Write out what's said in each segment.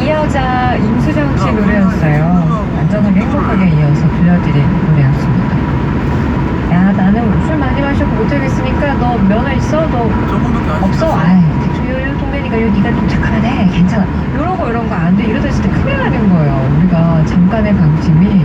이 여자 임수정 씨 노래였어요. 안전하게 행복하게 이어서 불려드린 노래였습니다. 야 나는 술 많이 마셔고 못하겠으니까 너 면허 있어? 너 없어? 아이 대충 요요 동네니까 요 니가 좀 착하면 해 괜찮아 이런 거 이런 거 안 돼 이러다 진짜 큰일 나는 거예요 우리가 잠깐의 방침이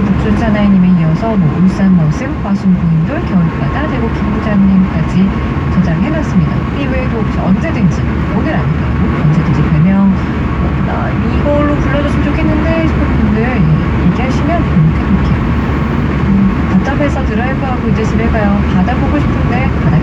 뭐 제주 북주 사나이님에 이어서 뭐 울산 머슴, 과순 고인돌, 겨울바다, 대구 김부장님까지 저장해놨습니다. 이 외에도 혹시 언제든지 오늘 아니더라도 언제든지 별명 어, 나 이걸로 불러줬으면 좋겠는데 싶은 분들 예, 얘기하시면 등록해놓을게요. 음, 답답해서 드라이브하고 이제 집에 가요. 바다 보고 싶은데 바다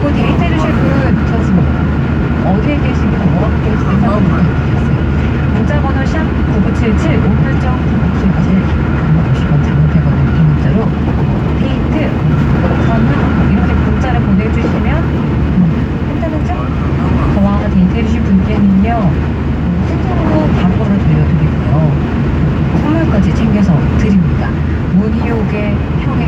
듣고 데이트 해주실 분 계십니다. 어디에 계시기나 뭐하고 계시는지 한번 부탁드리겠습니다. 문자번호 샵 9977, 오늘정 9977까지 보시면 잘못해거든 이 문자로 데이트, 저는 이렇게 문자를 보내주시면 괜찮은죠? 저와 데이트 해주실 분께는요, 생선으로 바로바로 돌려드리고요. 선물까지 챙겨서 드립니다. 문의 오게 향